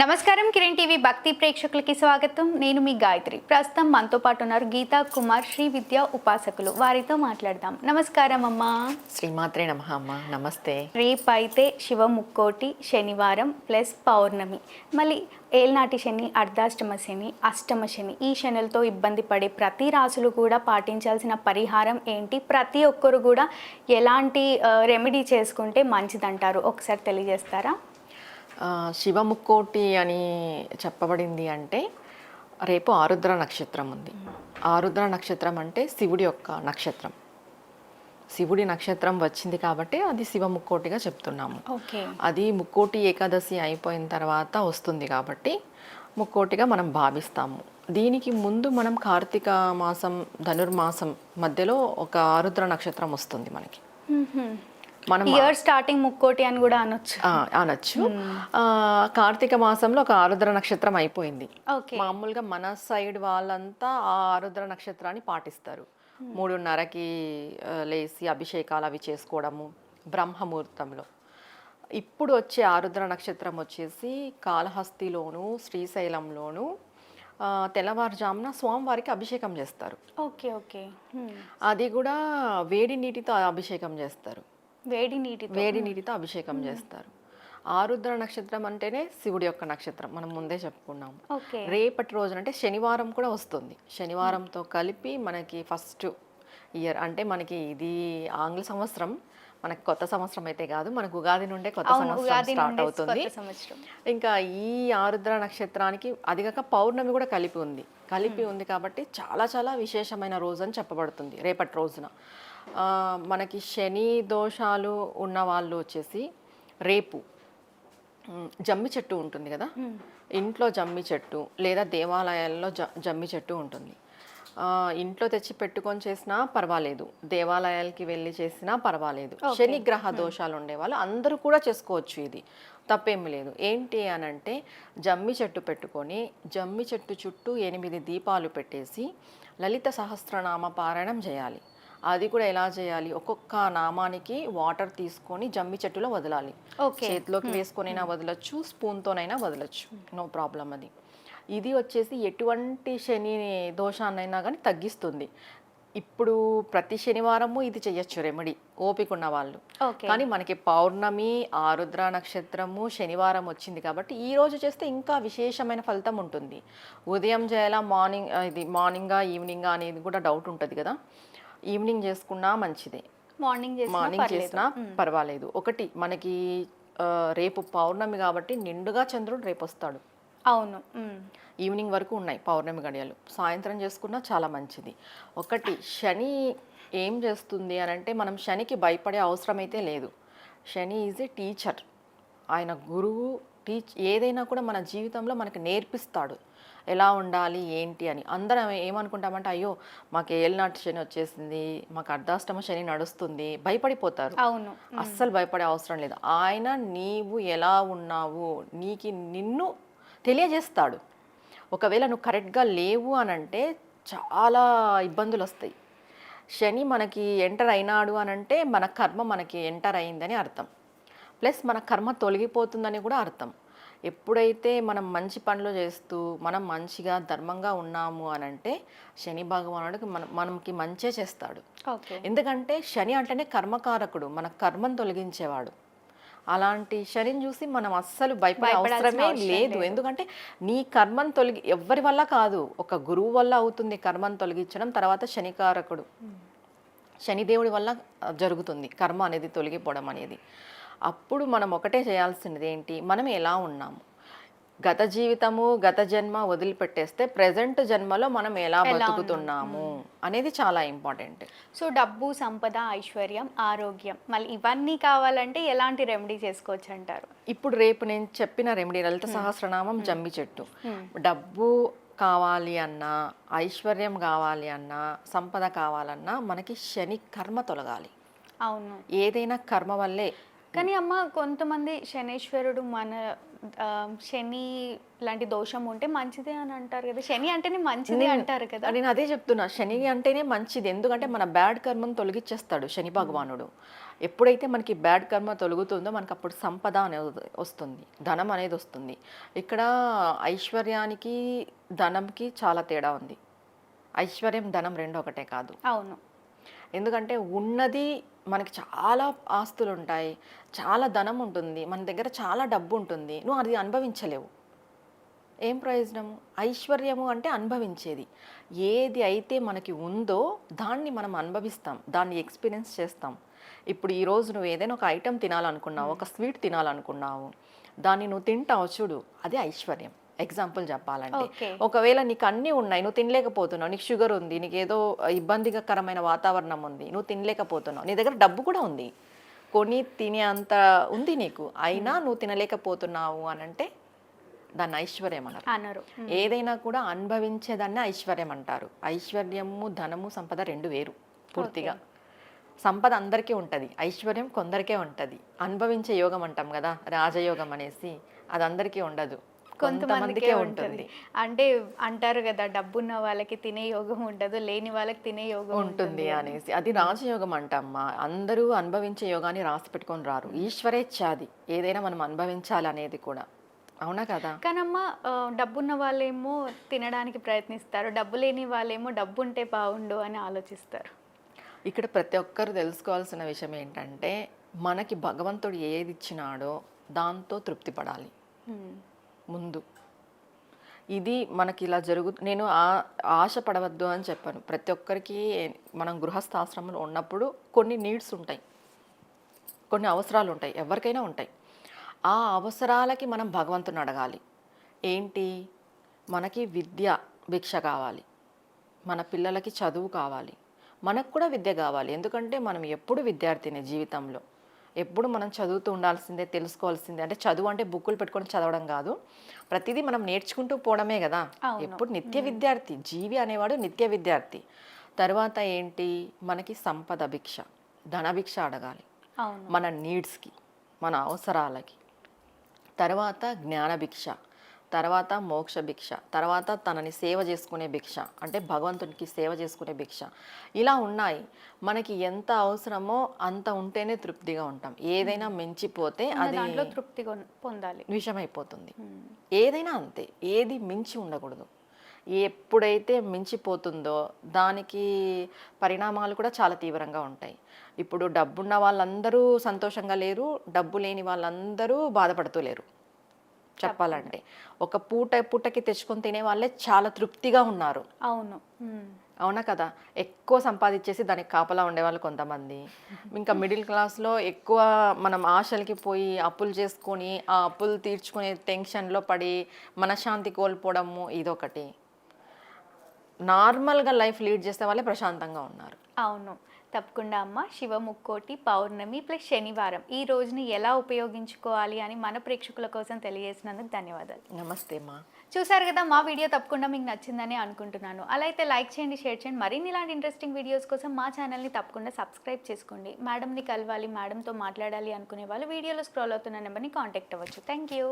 నమస్కారం కిరణ్ టీవీ భక్తి ప్రేక్షకులకి స్వాగతం. నేను మీ గాయత్రి. ప్రస్తుతం మనతో పాటు ఉన్నారు గీతా కుమార్ శ్రీ విద్యా ఉపాసకులు. వారితో మాట్లాడదాం. నమస్కారం అమ్మా. శ్రీమాత్రే నమ అమ్మ. నమస్తే. రేపు అయితే శివ ముక్కోటి శనివారం ప్లస్ పౌర్ణమి. మళ్ళీ ఏల్నాటి శని అర్ధాష్టమ శని అష్టమ శని ఈ శనులతో ఇబ్బంది పడే ప్రతి రాసులు కూడా పాటించాల్సిన పరిహారం ఏంటి? ప్రతి ఒక్కరు కూడా ఎలాంటి రెమెడీ చేసుకుంటే మంచిదంటారు? ఒకసారి తెలియజేస్తారా? శివముక్కోటి అని చెప్పబడింది అంటే రేపు ఆరుద్ర నక్షత్రం ఉంది. ఆరుద్ర నక్షత్రం అంటే శివుడి యొక్క నక్షత్రం. శివుడి నక్షత్రం వచ్చింది కాబట్టి అది శివముక్కోటిగా చెప్తున్నాము. ఓకే. అది ముక్కోటి ఏకాదశి అయిపోయిన తర్వాత వస్తుంది కాబట్టి ముక్కోటిగా మనం భావిస్తాము. దీనికి ముందు మనం కార్తీక మాసం ధనుర్మాసం మధ్యలో ఒక ఆరుద్ర నక్షత్రం వస్తుంది మనకి. మనం ఇయర్ స్టార్టింగ్ ముక్కోటి అని కూడా అనొచ్చు. అనొచ్చు. కార్తీక మాసంలో ఒక ఆరుద్ర నక్షత్రం అయిపోయింది. ఓకే. మామూలుగా మన సైడ్ వాళ్ళంతా ఆ ఆరుద్ర నక్షత్రాన్ని పాటిస్తారు. మూడున్నరకి ఆ, లేచి అభిషేకాలు అవి చేసుకోవడము బ్రహ్మముహూర్తంలో. ఇప్పుడు వచ్చే ఆరుద్ర నక్షత్రం వచ్చేసి కాళహస్తిలోను శ్రీశైలంలోను తెల్లవారుజామున స్వామివారికి అభిషేకం చేస్తారు. Okay okay. హ్మ్. అది కూడా వేడి నీటితో అభిషేకం చేస్తారు. వేడి నీటితో. వేడి నీటితో అభిషేకం చేస్తారు. ఆరుద్ర నక్షత్రం అంటేనే శివుడి యొక్క నక్షత్రం మనం ముందే చెప్పుకున్నాము. రేపటి రోజున అంటే శనివారం కూడా వస్తుంది. శనివారంతో కలిపి మనకి ఫస్ట్ ఇయర్ అంటే మనకి ఇది ఆంగ్ల సంవత్సరం మనకి కొత్త సంవత్సరం అయితే కాదు మనకు ఉగాది నుండే కొత్త సంవత్సరం స్టార్ట్ అవుతుంది. ఇంకా ఈ ఆరుద్ర నక్షత్రానికి అది కాక పౌర్ణమి కూడా కలిపి ఉంది. కలిపి ఉంది కాబట్టి చాలా చాలా విశేషమైన రోజు అని చెప్పబడుతుంది రేపటి రోజున. మనకి శని దోషాలు ఉన్న వాళ్ళు వచ్చేసి రేపు జమ్మి చెట్టు ఉంటుంది కదా? ఇంట్లో జమ్మి చెట్టు లేదా దేవాలయాల్లో జ జమ్మి చెట్టు ఉంటుంది. ఇంట్లో తెచ్చి పెట్టుకొని చేసినా పర్వాలేదు. దేవాలయాలకి వెళ్ళి చేసినా పర్వాలేదు. శని గ్రహ దోషాలు ఉండేవాళ్ళు అందరూ కూడా చేసుకోవచ్చు ఇది. తప్పేమి లేదు. ఏంటి అని అంటే జమ్మి చెట్టు పెట్టుకొని జమ్మి చెట్టు చుట్టూ ఎనిమిది దీపాలు పెట్టేసి లలిత సహస్రనామ పారాయణం చేయాలి. అది కూడా ఎలా చేయాలి? ఒక్కొక్క నామానికి వాటర్ తీసుకొని జమ్మి చెట్టులో వదలాలి. ఓకే. చేతిలోకి వేసుకొనైనా వదలొచ్చు స్పూన్తోనైనా వదలొచ్చు. నో ప్రాబ్లం అది. ఇది వచ్చేసి ఎటువంటి శని దోషాన్నైనా కానీ తగ్గిస్తుంది. ఇప్పుడు ప్రతి శనివారము ఇది చెయ్యొచ్చు రెమెడీ ఓపిక ఉన్న వాళ్ళు. ఓకే. కానీ మనకి పౌర్ణమి ఆరుద్ర నక్షత్రము శనివారం వచ్చింది కాబట్టి ఈ రోజు చేస్తే ఇంకా విశేషమైన ఫలితం ఉంటుంది. ఉదయం చేయాలా మార్నింగ్ ఇది మార్నింగా ఈవినింగా అనేది కూడా డౌట్ ఉంటుంది కదా. ఈవినింగ్ చేసుకున్నా మంచిదే. మార్నింగ్ మార్నింగ్ చేసినా పర్వాలేదు. ఒకటి మనకి రేపు పౌర్ణమి కాబట్టి నిండుగా చంద్రుడు రేపు వస్తాడు అవును. ఈవినింగ్ వరకు ఉన్నాయి పౌర్ణమి గడియలు. సాయంత్రం చేసుకున్నా చాలా మంచిది. ఒకటి శని ఏం చేస్తుంది అని అంటే మనం శనికి భయపడే అవసరం అయితే లేదు. Shani is a teacher. ఆయన గురువు టీచ్ ఏదైనా కూడా మన జీవితంలో మనకి నేర్పిస్తాడు. ఎలా ఉండాలి ఏంటి అని. అందరం ఏమనుకుంటామంటే అయ్యో మాకు ఏళ్ళనాటి శని వచ్చేసింది మాకు అర్ధాష్టమ శని నడుస్తుంది భయపడిపోతారు. అవును. అస్సలు భయపడే అవసరం లేదు. ఆయన నీవు ఎలా ఉన్నావు నీకు నిన్ను తెలియజేస్తాడు. ఒకవేళ నువ్వు కరెక్ట్గా లేవు అని అంటే చాలా ఇబ్బందులు వస్తాయి శని మనకి ఎంటర్ అయినాడు అని అంటే మన కర్మ మనకి ఎంటర్ అయిందని అర్థం. ప్లస్ మన కర్మ తొలగిపోతుందని కూడా అర్థం. ఎప్పుడైతే మనం మంచి పనులు చేస్తూ మనం మంచిగా ధర్మంగా ఉన్నాము అని అంటే శని భగవానుడికి మన మనకి మంచే చేస్తాడు. ఎందుకంటే శని అంటేనే కర్మకారకుడు మన కర్మను తొలగించేవాడు. అలాంటి శనిని చూసి మనం అస్సలు భయపడే అవసరమే అవసరం లేదు. ఎందుకంటే నీ కర్మను తొలగి ఎవ్వరి వల్ల కాదు. ఒక గురువు వల్ల అవుతుంది కర్మను తొలగించడం తర్వాత శనికారకుడు. శనిదేవుడి వల్ల జరుగుతుంది కర్మ అనేది తొలగిపోవడం అనేది. అప్పుడు మనం ఒకటే చేయాల్సినది ఏంటి? మనం ఎలా ఉన్నాము? గత జీవితము గత జన్మ వదిలిపెట్టేస్తే ప్రజెంట్ జన్మలో మనం ఎలా బతుకుతున్నాము అనేది చాలా ఇంపార్టెంట్ సో డబ్బు సంపద ఐశ్వర్యం ఆరోగ్యం మళ్ళీ ఇవన్నీ కావాలంటే ఎలాంటి రెమెడీ చేసుకోవచ్చు అంటారు? ఇప్పుడు రేపు నేను చెప్పిన రెమెడీ లలిత సహస్రనామం జమ్మి చెట్టు. డబ్బు కావాలి అన్నా ఐశ్వర్యం కావాలి అన్నా సంపద కావాలన్నా మనకి శని కర్మ తొలగాలి. అవును. ఏదైనా కర్మ వల్లే కానీ అమ్మ కొంతమంది శనేశ్వరుడు మన శని లాంటి దోషం ఉంటే మంచిదే అని అంటారు కదా. శని అంటేనే మంచిది అంటారు కదా. నేను అదే చెప్తున్నా. శని అంటేనే మంచిది. ఎందుకంటే మన బ్యాడ్ కర్మను తొలగించేస్తాడు శని భగవానుడు. ఎప్పుడైతే మనకి బ్యాడ్ కర్మ తొలగుతుందో మనకు అప్పుడు సంపద అనేది వస్తుంది. ధనం అనేది వస్తుంది. ఇక్కడ ఐశ్వర్యానికి ధనంకి చాలా తేడా ఉంది. ఐశ్వర్యం ధనం రెండు ఒకటే కాదు. అవును. ఎందుకంటే ఉన్నది మనకి చాలా ఆస్తులు ఉంటాయి చాలా ధనం ఉంటుంది మన దగ్గర చాలా డబ్బు ఉంటుంది నువ్వు అది అనుభవించలేవు. ఏం ప్రయోజనం? ఐశ్వర్యము అంటే అనుభవించేది. ఏది అయితే మనకి ఉందో దాన్ని మనం అనుభవిస్తాం దాన్ని ఎక్స్పీరియన్స్ చేస్తాం. ఇప్పుడు ఈరోజు నువ్వు ఏదైనా ఒక ఐటెం తినాలనుకున్నావు ఒక స్వీట్ తినాలనుకున్నావు దాన్ని నువ్వు తింటావు చూడు అది ఐశ్వర్యం. ఎగ్జాంపుల్ చెప్పాలంటే. ఒకవేళ నీకు అన్నీ ఉన్నాయి నువ్వు తినలేకపోతున్నావు నీకు షుగర్ ఉంది నీకు ఏదో ఇబ్బందికరమైన వాతావరణం ఉంది నువ్వు తినలేకపోతున్నావు నీ దగ్గర డబ్బు కూడా ఉంది. కొని తినే అంత ఉంది నీకు. అయినా నువ్వు తినలేకపోతున్నావు అని అంటే దాన్ని ఐశ్వర్యం అన్నారు. అన్నారు ఏదైనా కూడా అనుభవించేదాన్ని ఐశ్వర్యం అంటారు. ఐశ్వర్యము ధనము సంపద రెండు వేరు పూర్తిగా. సంపద అందరికీ ఉంటుంది ఐశ్వర్యం కొందరికే ఉంటుంది. అనుభవించే యోగం అంటాం కదా రాజయోగం అనేసి అది అందరికీ ఉండదు. కొంతమందికే ఉంటుంది. అంటే అంటారు కదా డబ్బున్న వాళ్ళకి తినే యోగం ఉండదు లేని వాళ్ళకి తినే యోగం ఉంటుంది అనేసి. అది రాజయోగం అంటమ్మా. అందరూ అనుభవించే యోగాన్ని రాసి పెట్టుకొని రారు. ఈశ్వరేచ్ఛాది. ఏదైనా మనం అనుభవించాలి అనేది కూడా. అవునా కదా? కానమ్మ డబ్బున్న వాళ్ళేమో తినడానికి ప్రయత్నిస్తారు. డబ్బు లేని వాళ్ళేమో డబ్బు ఉంటే బాగుండు అని ఆలోచిస్తారు. ఇక్కడ ప్రతి ఒక్కరు తెలుసుకోవాల్సిన విషయం ఏంటంటే మనకి భగవంతుడు ఏది ఇచ్చినాడో దాంతో తృప్తి పడాలి. ముందు. ఇది మనకి ఇలా జరుగు నేను ఆ ఆశ పడవద్దు అని చెప్పాను. ప్రతి ఒక్కరికి మనం గృహస్థాశ్రమంలో ఉన్నప్పుడు కొన్ని నీడ్స్ ఉంటాయి. కొన్ని అవసరాలు ఉంటాయి. ఎవరికైనా ఉంటాయి. ఆ అవసరాలకి మనం భగవంతుని అడగాలి. ఏంటి? మనకి విద్య భిక్ష కావాలి. మన పిల్లలకి చదువు కావాలి. మనకు కూడా విద్య కావాలి. ఎందుకంటే మనం ఎప్పుడు విద్యార్థిని జీవితంలో. ఎప్పుడు మనం చదువుతూ ఉండాల్సిందే తెలుసుకోవాల్సిందే. అంటే చదువు అంటే బుక్కులు పెట్టుకొని చదవడం కాదు. ప్రతిదీ మనం నేర్చుకుంటూ పోవడమే కదా. ఎప్పుడు నిత్య విద్యార్థి జీవి అనేవాడు నిత్య విద్యార్థి. తర్వాత ఏంటి? మనకి సంపద భిక్ష ధన భిక్ష అడగాలి. మన నీడ్స్కి మన అవసరాలకి. తర్వాత జ్ఞాన భిక్ష. తర్వాత మోక్ష భిక్ష తర్వాత తనని సేవ చేసుకునే భిక్ష అంటే భగవంతునికి సేవ చేసుకునే భిక్ష. ఇలా ఉన్నాయి. మనకి ఎంత అవసరమో అంత ఉంటేనే తృప్తిగా ఉంటాం. ఏదైనా మించిపోతే అది దాంట్లో తృప్తి కొన్- పొందాలి. విషమైపోతుంది. ఏదైనా అంతే. ఏది మించి ఉండకూడదు. ఎప్పుడైతే మించిపోతుందో దానికి పరిణామాలు కూడా చాలా తీవ్రంగా ఉంటాయి. ఇప్పుడు డబ్బున్న వాళ్ళందరూ సంతోషంగా లేరు డబ్బు లేని వాళ్ళందరూ బాధపడుతూ లేరు. చెప్పాలంటే. ఒక పూట పూటకి తెచ్చుకొని తినే వాళ్ళే చాలా తృప్తిగా ఉన్నారు. అవును. అవునా కదా? ఎక్కువ సంపాదించేసి దానికి కాపలా ఉండేవాళ్ళు కొంతమంది. ఇంకా మిడిల్ క్లాస్లో ఎక్కువ మనం ఆశలకి పోయి అప్పులు చేసుకొని ఆ అప్పులు తీర్చుకునే టెన్షన్లో పడి మనశ్శాంతి కోల్పోవడము ఇదొకటి. నార్మల్గా లైఫ్ లీడ్ చేసే వాళ్ళే ప్రశాంతంగా ఉన్నారు. అవును. తప్పకుండా అమ్మ. శివ ముక్కోటి పౌర్ణమి ప్లస్ శనివారం. ఈ రోజుని ఎలా ఉపయోగించుకోవాలి అని మన ప్రేక్షకుల కోసం తెలియజేసినందుకు ధన్యవాదాలు. నమస్తే మా చూసారు కదా మా వీడియో తప్పకుండా మీకు నచ్చిందని అనుకుంటున్నాను. అలా అయితే లైక్ చేయండి షేర్ చేయండి. మరిన్ని ఇలాంటి ఇంట్రెస్టింగ్ వీడియోస్ కోసం మా ఛానల్ని తప్పకుండా సబ్స్క్రైబ్ చేసుకోండి. మేడంని కలవాలి మేడంతో మాట్లాడాలి అనుకునే వాళ్ళు వీడియోలో స్క్రోల్ అవుతున్న నెంబర్ని కాంటాక్ట్ అవ్వచ్చు. Thank you